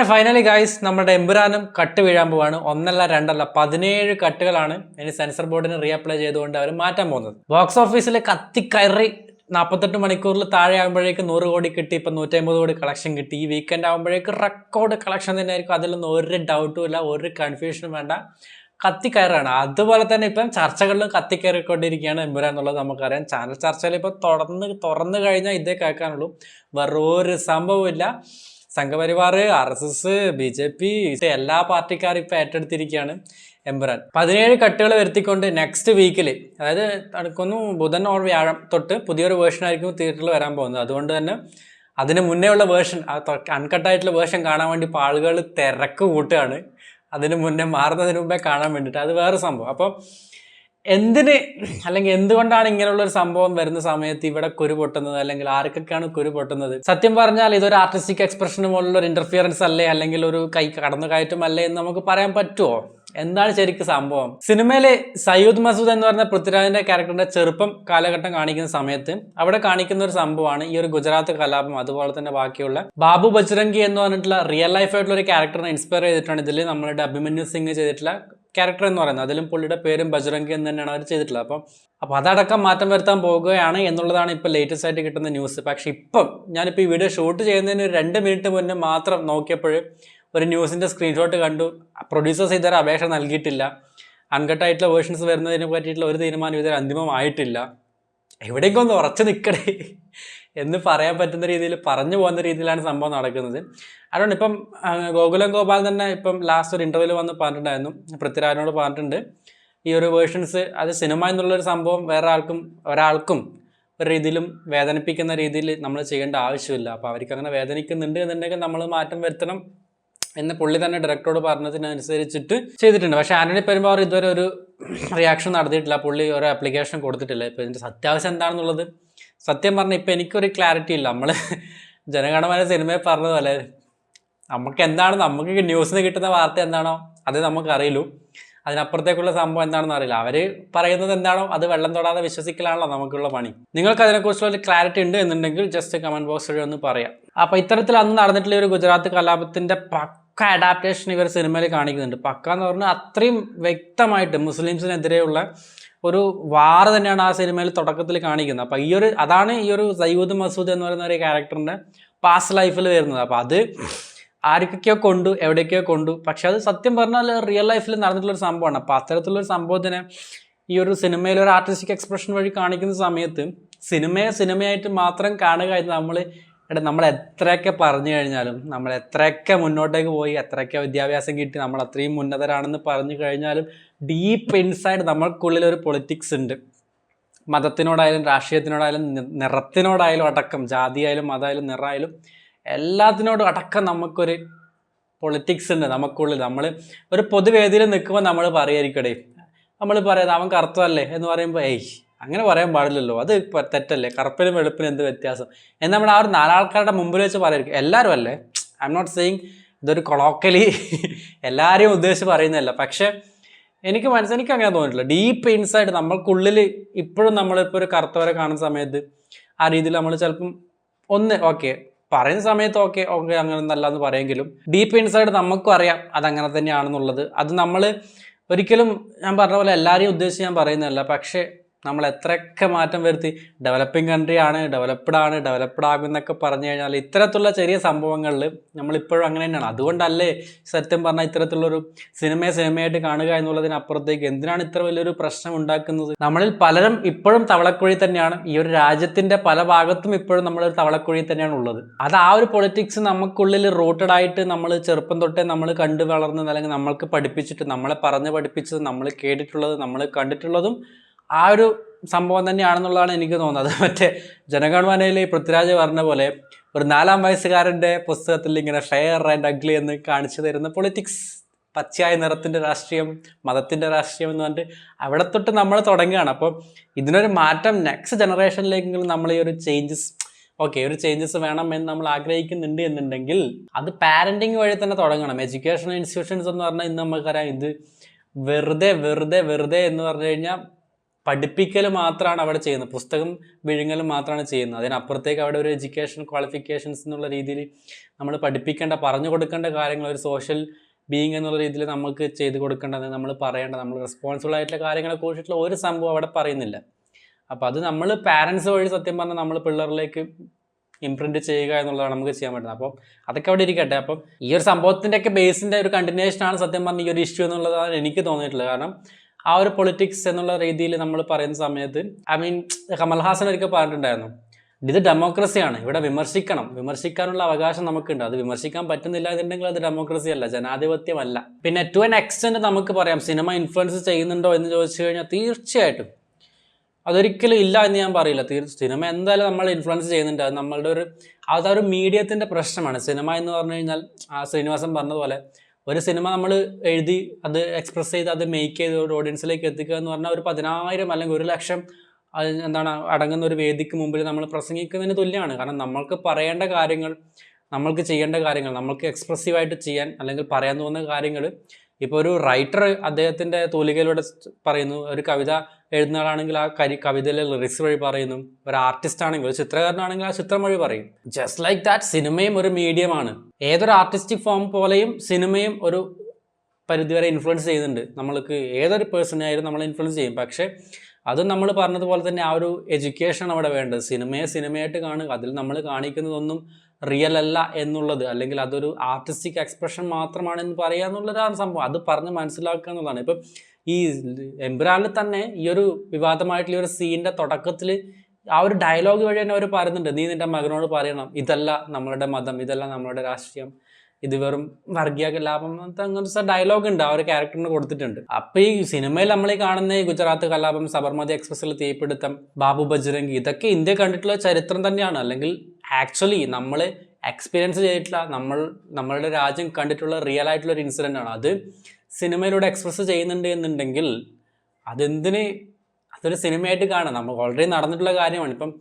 അങ്ങനെ finally guys നമ്മുടെ എമ്പുരാനും cut വീഴാൻ പോവാണ്. ഒന്നല്ല രണ്ടല്ല പതിനേഴ് കട്ടുകളാണ് ഇനി സെൻസർ ബോർഡിന് റീഅപ്ലൈ ചെയ്തുകൊണ്ട് അവർ മാറ്റാൻ പോകുന്നത്. ബോക്സ് ഓഫീസിൽ കത്തിക്കയറി നാൽപ്പത്തെട്ട് മണിക്കൂറിൽ താഴെ ആകുമ്പോഴേക്ക് നൂറ് കോടി കിട്ടി ഇപ്പം നൂറ്റമ്പത് കോടി കളക്ഷൻ കിട്ടി. ഈ വീക്കെൻഡ് ആകുമ്പോഴേക്ക് റെക്കോർഡ് കളക്ഷൻ തന്നെയായിരിക്കും. അതിലൊന്നും ഒരു ഡൗട്ടും ഇല്ല ഒരു കൺഫ്യൂഷനും വേണ്ട. കത്തിക്കയറാണ് അതുപോലെ തന്നെ ഇപ്പം ചർച്ചകളിലും കത്തിക്കയറിക്കൊണ്ടിരിക്കുകയാണ് എമ്പുരാൻ എന്നുള്ളത് നമുക്കറിയാം. ചാനൽ ചർച്ചയിൽ ഇപ്പം തുറന്ന് തുറന്നു കഴിഞ്ഞാൽ ഇതേ കേൾക്കാനുള്ളൂ. വേറൊരു സംഭവമില്ല Sangh Parivar R S S B J P എല്ലാ പാർട്ടിക്കാരും ഇപ്പം ഏറ്റെടുത്തിരിക്കുകയാണ് എംബ്രാൻ പതിനേഴ് കട്ടുകൾ വരുത്തിക്കൊണ്ട് നെക്സ്റ്റ് വീക്കിൽ അതായത് അടുക്കുന്നു ബുധൻ ഓർ വ്യാഴം തൊട്ട് പുതിയൊരു വേർഷൻ ആയിരിക്കും തിയേറ്ററിൽ വരാൻ പോകുന്നത്. അതുകൊണ്ട് തന്നെ അതിന് മുന്നേ ഉള്ള വേർഷൻ അൺകട്ടായിട്ടുള്ള വേർഷൻ കാണാൻ വേണ്ടി ഇപ്പോൾ ആളുകൾ തിരക്ക് കൂട്ടുകയാണ്. അതിന് മുന്നേ മാറുന്നതിന് മുമ്പേ കാണാൻ വേണ്ടിയിട്ട്. അത് വേറെ സംഭവം. അപ്പം എന്തിന് അല്ലെങ്കിൽ എന്തുകൊണ്ടാണ് ഇങ്ങനെയുള്ള ഒരു സംഭവം വരുന്ന സമയത്ത് ഇവിടെ കുരു പൊട്ടുന്നത്? അല്ലെങ്കിൽ ആർക്കൊക്കെയാണ് കുരു പൊട്ടുന്നത്? സത്യം പറഞ്ഞാൽ ഇതൊരു ആർട്ടിസ്റ്റിക് എക്സ്പ്രഷന് പോലുള്ള ഒരു ഇന്റർഫിയറൻസ് അല്ലേ? അല്ലെങ്കിൽ ഒരു കൈ കടന്നു കയറ്റം അല്ലേ എന്ന് നമുക്ക് പറയാൻ പറ്റുമോ എന്താണ് ശരിക്കും സംഭവം? സിനിമയിലെ സയ്യൂദ് മസൂദ് എന്ന് പറഞ്ഞ പൃഥ്വിരാജിന്റെ ക്യാരക്ടറിന്റെ ചെറുപ്പം കാലഘട്ടം കാണിക്കുന്ന സമയത്ത് അവിടെ കാണിക്കുന്ന ഒരു സംഭവമാണ് ഈ ഒരു ഗുജറാത്ത് കലാപം. അതുപോലെ തന്നെ ബാക്കിയുള്ള ബാബു ബജ്രംഗി എന്ന് പറഞ്ഞിട്ടുള്ള റിയൽ ലൈഫായിട്ടുള്ള ഒരു ക്യാരക്ടറിനെ ഇൻസ്പയർ ചെയ്തിട്ടാണ് ഇതിൽ നമ്മളുടെ അഭിമന്യു സിംഗ് ചെയ്തിട്ടുള്ള ക്യാരക്ടർ എന്ന് പറയുന്നത്. അതിലും പുള്ളിയുടെ പേരും ബജ്രംഗി എന്ന് തന്നെയാണ് അവർ ചെയ്തിട്ടുള്ളത്. അപ്പം അപ്പോൾ അതടക്കം മാറ്റം വരുത്താൻ പോകുകയാണ് എന്നുള്ളതാണ് ഇപ്പോൾ ലേറ്റസ്റ്റ് ആയിട്ട് കിട്ടുന്ന ന്യൂസ് പക്ഷേ ഇപ്പം ഞാനിപ്പോൾ ഈ വീഡിയോ ഷൂട്ട് ചെയ്യുന്നതിന് രണ്ട് മിനിറ്റ് മുന്നേ മാത്രം നോക്കിയപ്പോൾ ഒരു ന്യൂസിന്റെ സ്ക്രീൻഷോട്ട് കണ്ടു. പ്രൊഡ്യൂസേഴ്സ് ഇതുവരെ അപേക്ഷ നൽകിയിട്ടില്ല. അൺകട്ടായിട്ടുള്ള വേർഷൻസ് വരുന്നതിനെ പറ്റിയിട്ടുള്ള ഒരു തീരുമാനം ഇതുവരെ അന്തിമമായിട്ടില്ല. എവിടേക്കൊന്ന് ഉറച്ചു നിൽക്കണേ എന്ന് പറയാൻ പറ്റുന്ന രീതിയിൽ പറഞ്ഞു പോകുന്ന രീതിയിലാണ് സംഭവം നടക്കുന്നത്. അതുകൊണ്ട് ഇപ്പം ഗോകുലം ഗോപാൽ തന്നെ ഇപ്പം ലാസ്റ്റ് ഒരു ഇന്റർവ്യൂവിൽ വന്ന് പറഞ്ഞിട്ടുണ്ടായിരുന്നു. പൃഥ്വിരാജിനോട് പറഞ്ഞിട്ടുണ്ട്. ഈ ഒരു വേർഷൻസ് അത് സിനിമ എന്നുള്ളൊരു സംഭവം വേറെ ആൾക്കും ഒരാൾക്കും ഒരു രീതിയിലും വേദനിപ്പിക്കുന്ന രീതിയിൽ നമ്മൾ ചെയ്യേണ്ട ആവശ്യമില്ല. അപ്പോൾ അവർക്ക് അങ്ങനെ വേദനിക്കുന്നുണ്ട് എന്നുണ്ടെങ്കിൽ നമ്മൾ മാറ്റം വരുത്തണം എന്ന് പുള്ളി തന്നെ ഡയറക്ടറോട് പറഞ്ഞതിനനുസരിച്ചിട്ട് ചെയ്തിട്ടുണ്ട്. പക്ഷേ ആന്റണി പെരുമ്പാവർ ഇതുവരെ ഒരു റിയാക്ഷൻ നടത്തിയിട്ടില്ല. പുള്ളി ഒരു ആപ്ലിക്കേഷൻ കൊടുത്തിട്ടില്ല. ഇപ്പോൾ ഇതിന്റെ സത്യാവശ്യം എന്താണെന്നുള്ളത് സത്യം പറഞ്ഞാൽ ഇപ്പം എനിക്കൊരു ക്ലാരിറ്റി ഇല്ല. നമ്മൾ ജനഗണമന സിനിമയെ പറഞ്ഞതുപോലെ നമുക്ക് എന്താണ് നമുക്ക് ന്യൂസിൽ നിന്ന് കിട്ടുന്ന വാർത്ത എന്താണോ അത് നമുക്ക് അറിയില്ലൂ അതിനപ്പുറത്തേക്കുള്ള സംഭവം എന്താണെന്ന് അറിയില്ല. അവർ പറയുന്നത് എന്താണോ അത് വെള്ളം തൊടാതെ വിശ്വസിക്കലാണല്ലോ നമുക്കുള്ള പണി. നിങ്ങൾക്ക് അതിനെക്കുറിച്ചുള്ള ഒരു ക്ലാരിറ്റി ഉണ്ട് എന്നുണ്ടെങ്കിൽ ജസ്റ്റ് കമന്റ് ബോക്സ് വഴി ഒന്ന് പറയാം. അപ്പോൾ ഇത്തരത്തിൽ അന്ന് നടന്നിട്ടുള്ള ഒരു ഗുജറാത്ത് കലാപത്തിന്റെ പക്ക അഡാപ്റ്റേഷൻ ഇവർ സിനിമയിൽ കാണിക്കുന്നുണ്ട്. പക്ക എന്ന് പറഞ്ഞാൽ അത്രയും വ്യക്തമായിട്ട് മുസ്ലിംസിനെതിരെയുള്ള ഒരു വാറ് തന്നെയാണ് ആ സിനിമയിൽ തുടക്കത്തിൽ കാണിക്കുന്നത്. അപ്പോൾ ഈ ഒരു അതാണ് ഈ ഒരു സയ്യൂദ് മസൂദ് എന്ന് പറയുന്ന ഒരു ക്യാരക്ടറിന്റെ പാസ്റ്റ് ലൈഫിൽ വരുന്നത്. അപ്പോൾ അത് ആർക്കൊക്കെയോ കൊണ്ടു എവിടേക്കോ കൊണ്ടു. പക്ഷെ അത് സത്യം പറഞ്ഞാൽ റിയൽ ലൈഫിൽ നടന്നിട്ടുള്ള ഒരു സംഭവമാണ്. അപ്പോൾ അത്തരത്തിലുള്ള ഒരു സംഭവത്തിനെ ഈ ഒരു സിനിമയിൽ ഒരു ആർട്ടിസ്റ്റിക് എക്സ്പ്രഷൻ വഴി കാണിക്കുന്ന സമയത്ത് സിനിമയെ സിനിമയായിട്ട് മാത്രം കാണുക എന്ന് നമ്മൾ എടാ നമ്മൾ എത്രയൊക്കെ പറഞ്ഞു കഴിഞ്ഞാലും നമ്മൾ എത്രയൊക്കെ മുന്നോട്ടേക്ക് പോയി എത്രയൊക്കെ വിദ്യാഭ്യാസം കിട്ടി നമ്മൾ അത്രയും ഉന്നതരാണെന്ന് പറഞ്ഞു കഴിഞ്ഞാലും ഡീപ്പ് ഇൻസൈഡ് നമ്മൾക്കുള്ളിൽ ഒരു പൊളിറ്റിക്സ് ഉണ്ട്. മതത്തിനോടായാലും രാഷ്ട്രീയത്തിനോടായാലും നിറത്തിനോടായാലും അടക്കം ജാതിയായാലും മതമായാലും നിറമായാലും എല്ലാത്തിനോടും അടക്കം നമുക്കൊരു പൊളിറ്റിക്സ് ഉണ്ട് നമുക്കുള്ളിൽ. നമ്മൾ ഒരു പൊതുവേദിയിൽ നിൽക്കുമ്പോൾ നമ്മൾ പറയായിരിക്കടേ നമ്മൾ പറയാം അവൻ കറുത്തതല്ലേ? എന്ന് പറയുമ്പോൾ ഏയ് അങ്ങനെ പറയാൻ പാടില്ലല്ലോ. അത് തെറ്റല്ലേ? കറുപ്പിനും വെളുപ്പിനും എന്ത് വ്യത്യാസം? എന്ന് നമ്മൾ ആ ഒരു നാലാൾക്കാരുടെ മുമ്പിൽ വെച്ച് പറയുക എല്ലാവരും അല്ലേ? ഐ എം നോട്ട് സെയിങ് ഇതൊരു കൊളോക്കലി എല്ലാവരെയും ഉദ്ദേശിച്ച് പറയുന്നതല്ല. പക്ഷേ എനിക്ക് മനസ്സിൽ എനിക്ക് അങ്ങനെ തോന്നിയിട്ടില്ല. ഡീപ്പ് ഇൻസൈഡ് നമ്മൾക്കുള്ളിൽ ഇപ്പോഴും നമ്മളിപ്പോൾ ഒരു കറുത്തവരെ കാണുന്ന സമയത്ത് ആ രീതിയിൽ നമ്മൾ ചിലപ്പം ഒന്ന് ഓക്കെ പറയുന്ന സമയത്ത് ഓക്കെ ഓക്കെ അങ്ങനെ എന്ന് പറയുമെങ്കിലും ഡീപ്പ് ഇൻസൈഡ് നമുക്കും അറിയാം അതങ്ങനെ തന്നെയാണെന്നുള്ളത്. അത് നമ്മൾ ഒരിക്കലും ഞാൻ പറഞ്ഞ പോലെ എല്ലാവരെയും ഉദ്ദേശിച്ച് ഞാൻ പറയുന്നതല്ല. പക്ഷേ നമ്മൾ എത്രയൊക്കെ മാറ്റം വരുത്തി. ഡെവലപ്പിംഗ് കൺട്രി ആണ് ഡെവലപ്ഡ് ആണ് ഡെവലപ്ഡ് ആകും എന്നൊക്കെ പറഞ്ഞു കഴിഞ്ഞാൽ ഇത്തരത്തിലുള്ള ചെറിയ സംഭവങ്ങളിൽ നമ്മളിപ്പോഴും അങ്ങനെ തന്നെയാണ്. അതുകൊണ്ടല്ലേ സത്യം പറഞ്ഞാൽ ഇത്തരത്തിലുള്ളൊരു സിനിമയെ സിനിമയായിട്ട് കാണുക എന്നുള്ളതിനപ്പുറത്തേക്ക് എന്തിനാണ് ഇത്ര വലിയൊരു പ്രശ്നം ഉണ്ടാക്കുന്നത്? നമ്മളിൽ പലരും ഇപ്പോഴും തവളക്കുഴി തന്നെയാണ്. ഈ ഒരു രാജ്യത്തിന്റെ പല ഭാഗത്തും ഇപ്പോഴും നമ്മൾ തവളക്കുഴി തന്നെയാണ് ഉള്ളത്. അത് ആ ഒരു പൊളിറ്റിക്സ് നമുക്കുള്ളിൽ റൂട്ടഡ് ആയിട്ട് നമ്മൾ ചെറുപ്പം തൊട്ടേ നമ്മൾ കണ്ടു വളർന്നത് അല്ലെങ്കിൽ നമ്മൾക്ക് പഠിപ്പിച്ചിട്ട് നമ്മളെ പറഞ്ഞ് പഠിപ്പിച്ചത് നമ്മൾ കേട്ടിട്ടുള്ളത് നമ്മൾ കണ്ടിട്ടുള്ളതും ആ ഒരു സംഭവം തന്നെയാണെന്നുള്ളതാണ് എനിക്ക് തോന്നുന്നത്. മറ്റേ ജനഗണമനയിലെ പൃഥ്വിരാജ് പറഞ്ഞ പോലെ ഒരു നാലാം വയസ്സുകാരന്റെ പുസ്തകത്തിൽ ഇങ്ങനെ ഫെയർ ആൻഡ് അഗ്ലി എന്ന് കാണിച്ചു തരുന്ന പൊളിറ്റിക്സ് പച്ചയായ നിറത്തിന്റെ രാഷ്ട്രീയം മതത്തിന്റെ രാഷ്ട്രീയം എന്ന് പറഞ്ഞിട്ട് അവിടെ തൊട്ട് നമ്മൾ തുടങ്ങുകയാണ്. അപ്പോൾ ഇതിനൊരു മാറ്റം നെക്സ്റ്റ് ജനറേഷനിലേക്കെങ്കിലും നമ്മൾ ഈ ഒരു ചേഞ്ചസ് ഓക്കെ ഒരു ചേഞ്ചസ് വേണം എന്ന് നമ്മൾ ആഗ്രഹിക്കുന്നുണ്ട് എന്നുണ്ടെങ്കിൽ അത് പാരന്റിങ് വഴി തന്നെ തുടങ്ങണം. എഡ്യൂക്കേഷണൽ ഇൻസ്റ്റിറ്റ്യൂഷൻസ് എന്ന് പറഞ്ഞാൽ ഇന്ന് നമുക്കറിയാം ഇത് വെറുതെ വെറുതെ വെറുതെ എന്ന് പറഞ്ഞു കഴിഞ്ഞാൽ പഠിപ്പിക്കൽ മാത്രമാണ് അവിടെ ചെയ്യുന്നത്. പുസ്തകം വിഴുങ്ങൽ മാത്രമാണ് ചെയ്യുന്നത്. അതിനപ്പുറത്തേക്ക് അവിടെ ഒരു എഡ്യൂക്കേഷൻ ക്വാളിഫിക്കേഷൻസ് എന്നുള്ള രീതിയിൽ നമ്മൾ പഠിപ്പിക്കേണ്ട പറഞ്ഞു കൊടുക്കേണ്ട കാര്യങ്ങൾ ഒരു സോഷ്യൽ ബീങ് എന്നുള്ള രീതിയിൽ നമുക്ക് ചെയ്ത് കൊടുക്കേണ്ടത് നമ്മൾ പറയേണ്ട നമ്മൾ റെസ്പോൺസിബിൾ ആയിട്ടുള്ള കാര്യങ്ങളെ കുറിച്ചിട്ടുള്ള ഒരു സംഭവം അവിടെ പറയുന്നില്ല. അപ്പോൾ അത് നമ്മൾ പാരൻസ് വഴി സത്യം പറഞ്ഞാൽ നമ്മൾ പിള്ളേരിലേക്ക് ഇംപ്രിന്റ് ചെയ്യുക എന്നുള്ളതാണ് നമുക്ക് ചെയ്യാൻ പറ്റുന്നത്. അപ്പോൾ അതൊക്കെ അവിടെ ഇരിക്കട്ടെ. അപ്പം ഈ ഒരു സംഭവത്തിന്റെയൊക്കെ ബേസിന്റെ ഒരു കണ്ടിന്യൂഷനാണ് സത്യം പറഞ്ഞ ഈ ഒരു ഇഷ്യൂ എന്നുള്ളതാണ് എനിക്ക് തോന്നിയിട്ടുള്ളത്. കാരണം ആ ഒരു പൊളിറ്റിക്സ് എന്നുള്ള രീതിയിൽ നമ്മൾ പറയുന്ന സമയത്ത് ഐ മീൻ കമൽഹാസൻ ഒരിക്കൽ പറഞ്ഞിട്ടുണ്ടായിരുന്നു ഇത് ഡെമോക്രസിയാണ് ഇവിടെ വിമർശിക്കണം. വിമർശിക്കാനുള്ള അവകാശം നമുക്കുണ്ട്. അത് വിമർശിക്കാൻ പറ്റുന്നില്ല എന്നുണ്ടെങ്കിൽ അത് ഡെമോക്രസി അല്ല. ജനാധിപത്യമല്ല. പിന്നെ ടു എൻ എക്സ്റ്റെന്റ് നമുക്ക് പറയാം സിനിമ ഇൻഫ്ലുവൻസ് ചെയ്യുന്നുണ്ടോ എന്ന് ചോദിച്ചു കഴിഞ്ഞാൽ തീർച്ചയായിട്ടും. അതൊരിക്കലും ഇല്ല എന്ന് ഞാൻ പറയില്ല. തീർച്ച സിനിമ എന്തായാലും നമ്മൾ ഇൻഫ്ലുവൻസ് ചെയ്യുന്നുണ്ട്. അത് നമ്മളുടെ ഒരു അതൊരു മീഡിയത്തിന്റെ പ്രശ്നമാണ്. സിനിമ എന്ന് പറഞ്ഞു കഴിഞ്ഞാൽ ആ ശ്രീനിവാസൻ പറഞ്ഞതുപോലെ ഒരു സിനിമ നമ്മൾ എഴുതി അത് എക്സ്പ്രസ് ചെയ്ത് അത് മേക്ക് ചെയ്ത് ഒരു ഓഡിയൻസിലേക്ക് എത്തിക്കുക എന്ന് പറഞ്ഞാൽ ഒരു പതിനായിരം അല്ലെങ്കിൽ ഒരു ലക്ഷം എന്താണ് അടങ്ങുന്ന ഒരു വേദിക്ക് മുമ്പിൽ നമ്മൾ പ്രസംഗിക്കുന്നതിന് തുല്യമാണ്. കാരണം നമ്മൾക്ക് പറയേണ്ട കാര്യങ്ങൾ നമ്മൾക്ക് ചെയ്യേണ്ട കാര്യങ്ങൾ നമ്മൾക്ക് എക്സ്പ്രസീവായിട്ട് ചെയ്യാൻ അല്ലെങ്കിൽ പറയാൻ തോന്നുന്ന കാര്യങ്ങൾ ഇപ്പോൾ ഒരു റൈറ്റർ അദ്ദേഹത്തിന്റെ തൂലികയിലൂടെ പറയുന്നു ഒരു കവിത എഴുതുന്ന ആളാണെങ്കിൽ ആ കരി കവിതയിലെ ലിറിക്സ് വഴി പറയുന്നു ഒരു ആർട്ടിസ്റ്റ് ആണെങ്കിൽ ഒരു ചിത്രകാരനാണെങ്കിൽ ആ ചിത്രം വഴി പറയും. ജസ്റ്റ് ലൈക്ക് ദാറ്റ് സിനിമയും ഒരു മീഡിയമാണ് ഏതൊരു ആർട്ടിസ്റ്റിക് ഫോം പോലെയും സിനിമയും ഒരു പരിധിവരെ ഇൻഫ്ലുവൻസ് ചെയ്യുന്നുണ്ട്. നമ്മൾക്ക് ഏതൊരു പേഴ്സണെ ആയാലും നമ്മളെ ഇൻഫ്ലുവൻസ് ചെയ്യും. പക്ഷേ അത് നമ്മൾ പറഞ്ഞതുപോലെ തന്നെ ആ ഒരു എഡ്യൂക്കേഷൻ അവിടെ വേണ്ടത്. സിനിമയെ സിനിമയായിട്ട് കാണുക. അതിൽ നമ്മൾ കാണിക്കുന്നതൊന്നും റിയൽ അല്ല എന്നുള്ളത് അല്ലെങ്കിൽ അതൊരു ആർട്ടിസ്റ്റിക് എക്സ്പ്രഷൻ മാത്രമാണ് എന്ന് പറയുക എന്നുള്ളതാണ് സംഭവം. അത് പറഞ്ഞ് മനസ്സിലാക്കുക എന്നുള്ളതാണ്. ഇപ്പം ഈ എംബ്രാനിൽ തന്നെ ഈ ഒരു വിവാദമായിട്ടുള്ള ഒരു സീനിന്റെ തുടക്കത്തിൽ ആ ഒരു ഡയലോഗ് വഴി തന്നെ അവർ പറയുന്നുണ്ട് നീ നിന്റെ മകനോട് പറയണം ഇതല്ല നമ്മളുടെ മതം ഇതല്ല നമ്മളുടെ രാഷ്ട്രീയം. ഇത് വെറും വർഗീയ കലാപം അങ്ങനത്തെ ഡയലോഗ് ഉണ്ട്. ആ ഒരു ക്യാരക്ടറിന് കൊടുത്തിട്ടുണ്ട്. അപ്പൊ ഈ സിനിമയിൽ നമ്മൾ കാണുന്ന ഈ ഗുജറാത്ത് കലാപം സബർമതി എക്സ്പ്രസ്സിൽ തീപിടുത്തം ബാബു ബജ്രംഗി ഇതൊക്കെ ഇന്ത്യ കണ്ടിട്ടുള്ള ചരിത്രം തന്നെയാണ്. അല്ലെങ്കിൽ ആക്ച്വലി നമ്മൾ എക്സ്പീരിയൻസ് ചെയ്തിട്ടുള്ള നമ്മൾ നമ്മളുടെ രാജ്യം കണ്ടിട്ടുള്ള റിയൽ ആയിട്ടുള്ള ഒരു ഇൻസിഡന്റ് ആണ്. അത് സിനിമയിലൂടെ എക്സ്പ്രസ് ചെയ്യുന്നുണ്ട് എന്നുണ്ടെങ്കിൽ അതെന്തിന് അതൊരു സിനിമയായിട്ട് കാണാം. നമ്മൾ ഓൾറെഡി നടന്നിട്ടുള്ള കാര്യമാണ്. ഇപ്പം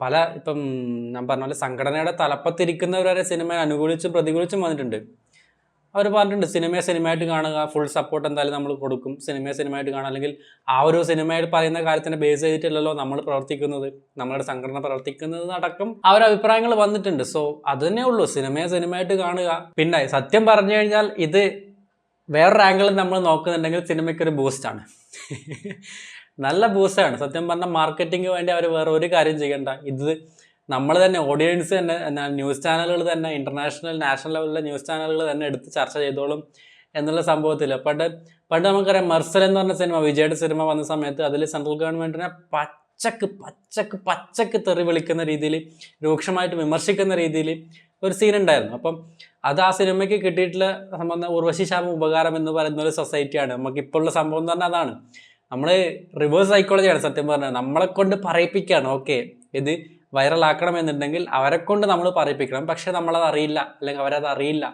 പല ഇപ്പം ഞാൻ പറഞ്ഞ പോലെ സംഘടനയുടെ തലപ്പത്തിരിക്കുന്നവരെ വരെ സിനിമയെ അനുകൂലിച്ചും പ്രതികൂലിച്ചും വന്നിട്ടുണ്ട്. അവർ പറഞ്ഞിട്ടുണ്ട് സിനിമയെ സിനിമയായിട്ട് കാണുക ഫുൾ സപ്പോർട്ട് എന്തായാലും നമ്മൾ കൊടുക്കും. സിനിമയെ സിനിമയായിട്ട് കാണുക. അല്ലെങ്കിൽ ആ ഒരു സിനിമയിൽ പറയുന്ന കാര്യത്തിനെ ബേസ് ചെയ്തിട്ടില്ലല്ലോ നമ്മൾ പ്രവർത്തിക്കുന്നത്. നമ്മളുടെ സംഘടന പ്രവർത്തിക്കുന്നത് നടക്കും ആ അഭിപ്രായങ്ങൾ വന്നിട്ടുണ്ട്. സോ അത് തന്നെ ഉള്ളൂ. സിനിമയെ സിനിമയായിട്ട് കാണുക. പിന്നെ സത്യം പറഞ്ഞു കഴിഞ്ഞാൽ ഇത് വേറൊരു ആംഗിളിൽ നമ്മൾ നോക്കുന്നുണ്ടെങ്കിൽ സിനിമയ്ക്കൊരു ബൂസ്റ്റാണ് നല്ല ബൂസ്റ്റാണ് സത്യം പറഞ്ഞാൽ മാർക്കറ്റിംഗ് വേണ്ടി അവർ വേറെ ഒരു കാര്യം ചെയ്യണ്ട. ഇത് നമ്മൾ തന്നെ ഓഡിയൻസ് തന്നെ എന്നാൽ ന്യൂസ് ചാനലുകൾ തന്നെ ഇന്റർനാഷണൽ നാഷണൽ ലെവലിലെ ന്യൂസ് ചാനലുകൾ തന്നെ എടുത്ത് ചർച്ച ചെയ്തോളും എന്നുള്ള സംഭവത്തിൽ പണ്ട് പണ്ട് നമുക്കറിയാം മെർസൽ എന്ന് പറഞ്ഞ സിനിമ വിജയുടെ സിനിമ വന്ന സമയത്ത് അതിൽ സെൻട്രൽ ഗവൺമെന്റിനെ പച്ചക്ക് പച്ചക്ക് പച്ചക്ക് തെറി വിളിക്കുന്ന രീതിയിൽ രൂക്ഷമായിട്ട് വിമർശിക്കുന്ന രീതിയിൽ ഒരു സീൻ ഉണ്ടായിരുന്നു. അപ്പം അത് ആ സിനിമയ്ക്ക് കിട്ടിയിട്ടുള്ള സംബന്ധം ഉർവശി ശാപം ഉപകാരം എന്ന് പറയുന്ന ഒരു സൊസൈറ്റിയാണ് നമുക്ക് ഇപ്പോഴുള്ള സംഭവം പറഞ്ഞാൽ അതാണ്. നമ്മൾ റിവേഴ്സ് സൈക്കോളജിയാണ് സത്യം പറഞ്ഞാൽ നമ്മളെ കൊണ്ട് പറയിപ്പിക്കുകയാണ് ഓക്കെ ഇത് വൈറലാക്കണം എന്നുണ്ടെങ്കിൽ അവരെ കൊണ്ട് നമ്മൾ പറയിപ്പിക്കണം. പക്ഷെ നമ്മളത് അറിയില്ല. അല്ലെങ്കിൽ അവരത് അറിയില്ല.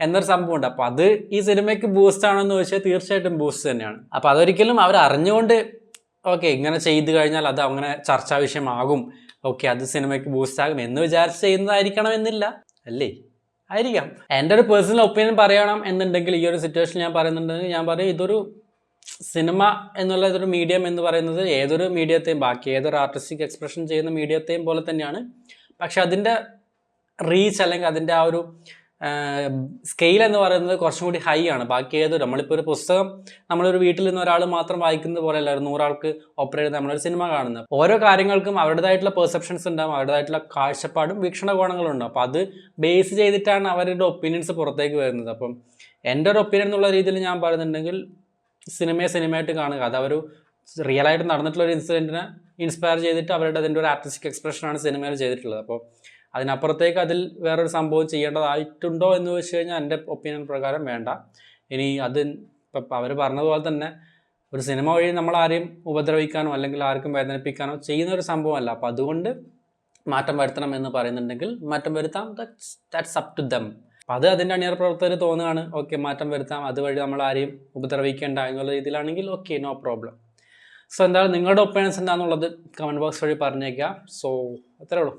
എന്നൊരു സംഭവമുണ്ട് അപ്പോൾ അത് ഈ സിനിമയ്ക്ക് ബൂസ്റ്റ് ആണെന്ന് ചോദിച്ചാൽ തീർച്ചയായിട്ടും ബൂസ്റ്റ് തന്നെയാണ്. അപ്പോൾ അതൊരിക്കലും അവർ അറിഞ്ഞുകൊണ്ട് ഓക്കെ ഇങ്ങനെ ചെയ്തു കഴിഞ്ഞാൽ അത് അങ്ങനെ ചർച്ചാ വിഷയമാകും. ഓക്കെ അത് സിനിമയ്ക്ക് ബൂസ്റ്റ് ആകും എന്ന് വിചാരിച്ച് ചെയ്യുന്നതായിരിക്കണം എന്നില്ല അല്ലേ? ആയിരിക്കാം. എന്റെ ഒരു പേഴ്സണൽ ഒപ്പീനിയൻ പറയണം എന്നുണ്ടെങ്കിൽ ഈ ഒരു സിറ്റുവേഷൻ ഞാൻ പറയുന്നുണ്ടെങ്കിൽ ഞാൻ പറയും ഇതൊരു സിനിമ എന്നുള്ള ഇതൊരു മീഡിയം എന്ന് പറയുന്നത് ഏതൊരു മീഡിയത്തെയും ബാക്കി ഏതൊരു ആർട്ടിസ്റ്റിക് എക്സ്പ്രഷൻ ചെയ്യുന്ന മീഡിയത്തെയും പോലെ തന്നെയാണ്. പക്ഷെ അതിന്റെ റീച്ച് അല്ലെങ്കിൽ അതിന്റെ ആ ഒരു സ്കെയിൽ എന്ന് പറയുന്നത് കുറച്ചും കൂടി ഹൈ ആണ്. ബാക്കി ഏതൊരു നമ്മളിപ്പോൾ ഒരു പുസ്തകം നമ്മളൊരു വീട്ടിൽ നിന്ന് ഒരാൾ മാത്രം വായിക്കുന്നത് പോലെയല്ല ഒരു നൂറാൾക്ക് ഓപ്പറേറ്റ് ചെയ്ത് നമ്മളൊരു സിനിമ കാണുന്നത്. ഓരോ കാര്യങ്ങൾക്കും അവരുടേതായിട്ടുള്ള പെർസെപ്ഷൻസ് ഉണ്ടാകും അവരുടേതായിട്ടുള്ള കാഴ്ചപ്പാടും വീക്ഷണകോണങ്ങളും ഉണ്ടാകും അപ്പോൾ അത് ബേസ് ചെയ്തിട്ടാണ് അവരുടെ ഒപ്പീനിയൻസ് പുറത്തേക്ക് വരുന്നത്. അപ്പം എന്റെ ഒരു ഒപ്പീനിയൻ എന്നുള്ള രീതിയിൽ ഞാൻ പറയുന്നുണ്ടെങ്കിൽ സിനിമയെ സിനിമയായിട്ട് കാണുക. അത് അവർ റിയൽ ആയിട്ട് നടന്നിട്ടുള്ള ഒരു ഇൻസിഡന്റിനെ ഇൻസ്പയർ ചെയ്തിട്ട് അവരുടെ അതിന്റെ ഒരു ആർട്ടിസ്റ്റിക് എക്സ്പ്രഷനാണ് സിനിമയിൽ ചെയ്തിട്ടുള്ളത്. അപ്പോൾ അതിനപ്പുറത്തേക്ക് അതിൽ വേറൊരു സംഭവം ചെയ്യേണ്ടതായിട്ടുണ്ടോ എന്ന് വെച്ച് കഴിഞ്ഞാൽ എന്റെ ഒപ്പീനിയൻ പ്രകാരം വേണ്ട. ഇനി അത് ഇപ്പം അവർ പറഞ്ഞതുപോലെ തന്നെ ഒരു സിനിമ വഴി നമ്മൾ ആരെയും ഉപദ്രവിക്കാനോ അല്ലെങ്കിൽ ആർക്കും വേദനിപ്പിക്കാനോ ചെയ്യുന്ന ഒരു സംഭവമല്ല. അപ്പോൾ അതുകൊണ്ട് മാറ്റം വരുത്തണം എന്ന് പറയുന്നുണ്ടെങ്കിൽ മാറ്റം വരുത്താം. That's that's up to them അപ്പം അത് അതിന്റെ അണിയർ പ്രവർത്തകർ തോന്നുകയാണ്. ഓക്കെ മാറ്റം വരുത്താം. അതുവഴി നമ്മൾ ആരെയും ഉപദ്രവിക്കേണ്ട എന്നുള്ള രീതിയിലാണെങ്കിൽ ഓക്കെ നോ പ്രോബ്ലം. സോ എന്തായാലും നിങ്ങളുടെ ഒപ്പീനിയൻസ് എന്താണെന്നുള്ളത് കമന്റ് ബോക്സ് വഴി പറഞ്ഞേക്കാം. സോ അത്രേ ഉള്ളൂ.